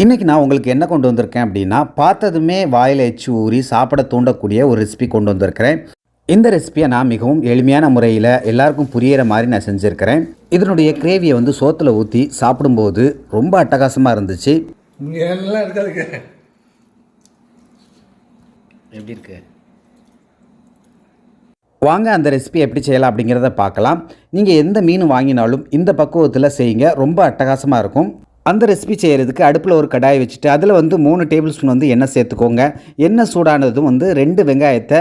இன்றைக்கி நான் உங்களுக்கு என்ன கொண்டு வந்திருக்கேன் அப்படின்னா பார்த்ததுமே வாயில் எச்சு ஊறி சாப்பிட தூண்டக்கூடிய ஒரு ரெசிபி கொண்டு வந்திருக்கிறேன். இந்த ரெசிபியை நான் மிகவும் எளிமையான முறையில் எல்லாருக்கும் புரியிற மாதிரி நான் செஞ்சுருக்கிறேன். இதனுடைய கிரேவியை வந்து சோத்தில் ஊற்றி சாப்பிடும்போது ரொம்ப அட்டகாசமாக இருந்துச்சு. இங்கே எல்லாம் இருக்காதுங்க. எப்படி இருக்கு? வாங்க அந்த ரெசிபி எப்படி செய்யலாம் அப்படிங்கிறத பார்க்கலாம். நீங்கள் எந்த மீன் வாங்கினாலும் இந்த பக்குவத்தில் செய்யுங்க. ரொம்ப அட்டகாசமாக இருக்கும். அந்த ரெசிபி செய்கிறதுக்கு அடுப்பில் ஒரு கடாயை வச்சுட்டு அதில் வந்து மூணு டேபிள் ஸ்பூன் வந்து எண்ணெய் சேர்த்துக்கோங்க. எண்ணெய் சூடானதும் வந்து ரெண்டு வெங்காயத்தை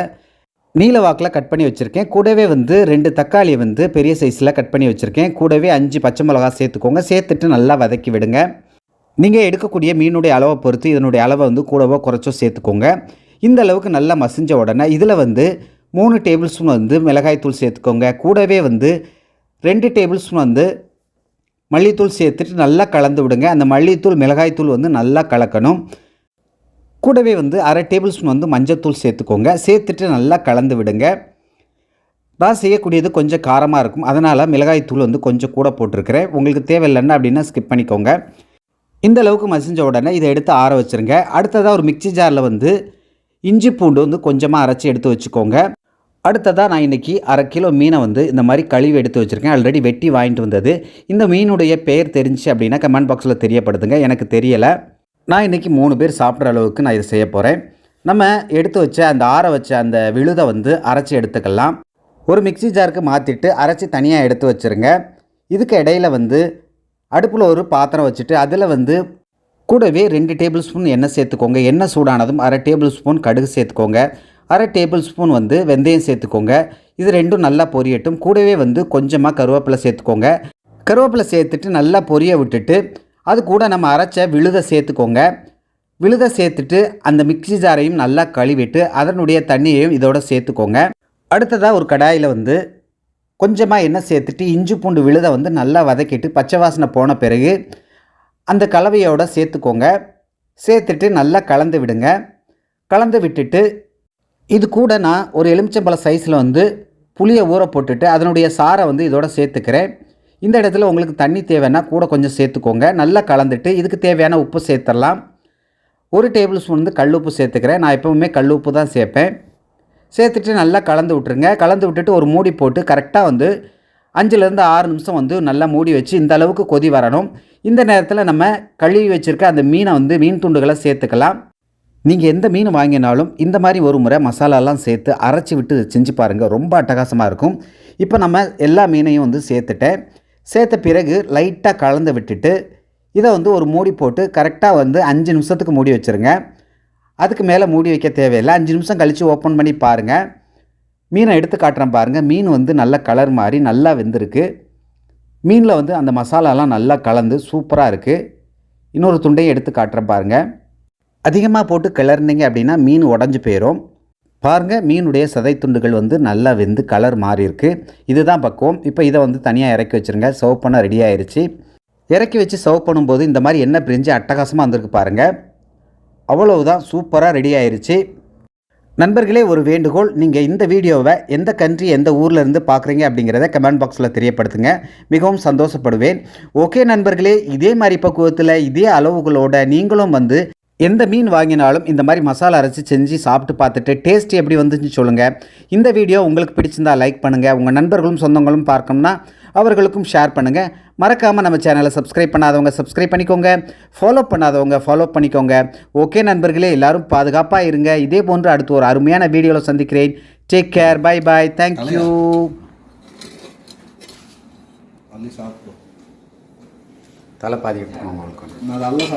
நீல வாக்கில் கட் பண்ணி வச்சுருக்கேன். கூடவே வந்து ரெண்டு தக்காளியை வந்து பெரிய சைஸில் கட் பண்ணி வச்சுருக்கேன். கூடவே அஞ்சு பச்சை மிளகா சேர்த்துக்கோங்க. சேர்த்துட்டு நல்லா வதக்கி விடுங்க. நீங்கள் எடுக்கக்கூடிய மீனுடைய அளவை பொறுத்து இதனுடைய அளவை வந்து கூடவோ குறைச்சோ சேர்த்துக்கோங்க. இந்த அளவுக்கு நல்லா மசிஞ்ச உடனே இதில் வந்து மூணு டேபிள் ஸ்பூன் வந்து மிளகாய்த்தூள் சேர்த்துக்கோங்க. கூடவே வந்து ரெண்டு டேபிள் ஸ்பூன் வந்து மல்லித்தூள் சேர்த்துட்டு நல்லா கலந்து விடுங்க. அந்த மல்லித்தூள் மிளகாய்த்தூள் வந்து நல்லா கலக்கணும். கூடவே வந்து அரை டேபிள் ஸ்பூன் வந்து மஞ்சத்தூள் சேர்த்துக்கோங்க. சேர்த்துட்டு நல்லா கலந்து விடுங்க. நான் செய்யக்கூடியது கொஞ்சம் காரமாக இருக்கும். அதனால் மிளகாய்த்தூள் வந்து கொஞ்சம் கூட போட்டிருக்கிறேன். உங்களுக்கு தேவையில்லைன்னா அப்படின்னா ஸ்கிப் பண்ணிக்கோங்க. இந்த அளவுக்கு மசிஞ்ச உடனே இதை எடுத்து ஆற வச்சுருங்க. அடுத்ததாக ஒரு மிக்ஸி ஜாரில் வந்து இஞ்சி பூண்டு வந்து கொஞ்சமாக அரைச்சி எடுத்து வச்சுக்கோங்க. அடுத்ததாக நான் இன்றைக்கி அரை கிலோ மீனை வந்து இந்த மாதிரி கழுவி எடுத்து வச்சுருக்கேன். ஆல்ரெடி வெட்டி வாங்கிட்டு வந்தது. இந்த மீனுடைய பெயர் தெரிஞ்சு அப்படின்னா கமெண்ட் பாக்ஸில் தெரியப்படுத்துங்க. எனக்கு தெரியலை. நான் இன்றைக்கி மூணு பேர் சாப்பிட்ற அளவுக்கு நான் இதை செய்ய போகிறேன் நம்ம எடுத்து வச்ச அந்த ஆற வச்ச அந்த விழுதை வந்து அரைச்சி எடுத்துக்கலாம். ஒரு மிக்ஸி ஜாருக்கு மாற்றிட்டு அரைச்சி தனியாக எடுத்து வச்சுருங்க. இதுக்கு இடையில வந்து அடுப்பில் ஒரு பாத்திரம் வச்சுட்டு அதில் வந்து கூடவே ரெண்டு டேபிள் ஸ்பூன் எண்ணெய் சேர்த்துக்கோங்க. எண்ணெய் சூடானதும் அரை டேபிள் ஸ்பூன் கடுகு சேர்த்துக்கோங்க. அரை டேபிள் ஸ்பூன் வந்து வெந்தயம் சேர்த்துக்கோங்க. இது ரெண்டும் நல்லா பொரியட்டும். கூடவே வந்து கொஞ்சமாக கருவேப்பிலை சேர்த்துக்கோங்க. கருவேப்பிலை சேர்த்துட்டு நல்லா பொரிய விட்டுட்டு அது கூட நம்ம அரைச்ச விழுதை சேர்த்துக்கோங்க. விழுதை சேர்த்துட்டு அந்த மிக்ஸி ஜாரையும் நல்லா கழுவிட்டு அதனுடைய தண்ணியையும் இதோட சேர்த்துக்கோங்க. அடுத்ததாக ஒரு கடாயில் வந்து கொஞ்சமாக எண்ணெய் சேர்த்துட்டு இஞ்சி பூண்டு விழுதை வந்து நல்லா வதக்கிட்டு பச்சை வாசனை போன பிறகு அந்த கலவையோட சேர்த்துக்கோங்க. சேர்த்துட்டு நல்லா கலந்து விடுங்க. கலந்து விட்டுட்டு இது கூட நான் ஒரு எலுமிச்சம்பழ சைஸில் வந்து புளியை ஊற போட்டுட்டு அதனுடைய சாரை வந்து இதோட சேர்த்துக்கிறேன். இந்த இடத்துல உங்களுக்கு தண்ணி தேவைன்னா கூட கொஞ்சம் சேர்த்துக்கோங்க. நல்லா கலந்துட்டு இதுக்கு தேவையான உப்பு சேர்த்துடலாம். ஒரு டேபிள் ஸ்பூன் வந்து கல் உப்பு சேர்த்துக்கிறேன். நான் எப்பவுமே கல் உப்பு தான் சேர்ப்பேன். சேர்த்துட்டு நல்லா கலந்து விட்டுருங்க. கலந்து விட்டுட்டு ஒரு மூடி போட்டு கரெக்டாக வந்து அஞ்சுலேருந்து ஆறு நிமிஷம் வந்து நல்லா மூடி வச்சு இந்த அளவுக்கு கொதி வரணும். இந்த நேரத்தில் நம்ம கழுவி வச்சுருக்க அந்த மீனை வந்து மீன் துண்டுகளை சேர்த்துக்கலாம். நீங்கள் எந்த மீன் வாங்கினாலும் இந்த மாதிரி ஒரு முறை மசாலாலாம் சேர்த்து அரைச்சி விட்டு செஞ்சு பாருங்கள் ரொம்ப அட்டகாசமாக இருக்கும். இப்போ நம்ம எல்லா மீனையும் வந்து சேர்த்துட்டேன் சேர்த்த பிறகு லைட்டாக கலந்து விட்டுட்டு இதை வந்து ஒரு மூடி போட்டு கரெக்டாக வந்து அஞ்சு நிமிஷத்துக்கு மூடி வச்சுருங்க. அதுக்கு மேலே மூடி வைக்க தேவையில்லை. அஞ்சு நிமிஷம் கழித்து ஓப்பன் பண்ணி பாருங்கள் மீனை எடுத்து காட்டுறேன் பாருங்கள் மீன் வந்து நல்ல கலர் மாதிரி நல்லா வெந்திருக்கு. மீனில் வந்து அந்த மசாலாலாம் நல்லா கலந்து சூப்பராக இருக்குது இன்னொரு துண்டையும் எடுத்து காட்டுறேன் பாருங்கள் அதிகமாக போட்டு கிளறினீங்க அப்படின்னா மீன் உடஞ்சி போயிடும் பாருங்கள் மீனுடைய சதை துண்டுகள் வந்து நல்லா வெந்து கலர் மாறிருக்கு இதுதான் பக்குவம். இப்போ இதை வந்து தனியாக இறக்கி வச்சுருங்க. சர்வ் பண்ண ரெடி ஆயிடுச்சு இறக்கி வச்சு சர்வ் பண்ணும்போது இந்த மாதிரி எண்ணெய் பிரிஞ்சு அட்டகாசமாக வந்திருக்கு பாருங்கள் அவ்வளவுதான் சூப்பராக ரெடி ஆயிடுச்சு நண்பர்களே ஒரு வேண்டுகோள். நீங்கள் இந்த வீடியோவை எந்த கண்ட்ரி எந்த ஊரில் இருந்து பார்க்குறீங்க அப்படிங்கிறத கமெண்ட் பாக்ஸில் தெரியப்படுத்துங்க. மிகவும் சந்தோஷப்படுவேன். ஓகே நண்பர்களே இதே மாதிரி பக்குவத்தில் இதே அளவுகளோட நீங்களும் வந்து எந்த மீன் வாங்கினாலும் இந்த மாதிரி மசாலா அரைச்சி செஞ்சு சாப்பிட்டு பார்த்துட்டு டேஸ்ட் எப்படி வந்துச்சுன்னு சொல்லுங்கள் இந்த வீடியோ உங்களுக்கு பிடிச்சிருந்தா லைக் பண்ணுங்கள் உங்கள் நண்பர்களும் சொந்தங்களும் பார்க்கணும்னா அவர்களுக்கும் ஷேர் பண்ணுங்கள் மறக்காமல் நம்ம சேனலை சப்ஸ்கிரைப் பண்ணாதவங்க சப்ஸ்கிரைப் பண்ணிக்கோங்க. ஃபாலோ பண்ணாதவங்க ஃபாலோ பண்ணிக்கோங்க. ஓகே நண்பர்களே எல்லாரும் பாதுகாப்பாக இருங்க. இதே போன்று அடுத்து ஒரு அருமையான வீடியோவில் சந்திக்கிறேன். Take care bye bye thank you தலை பாதி எடுத்துக்கோங்க உங்களுக்கு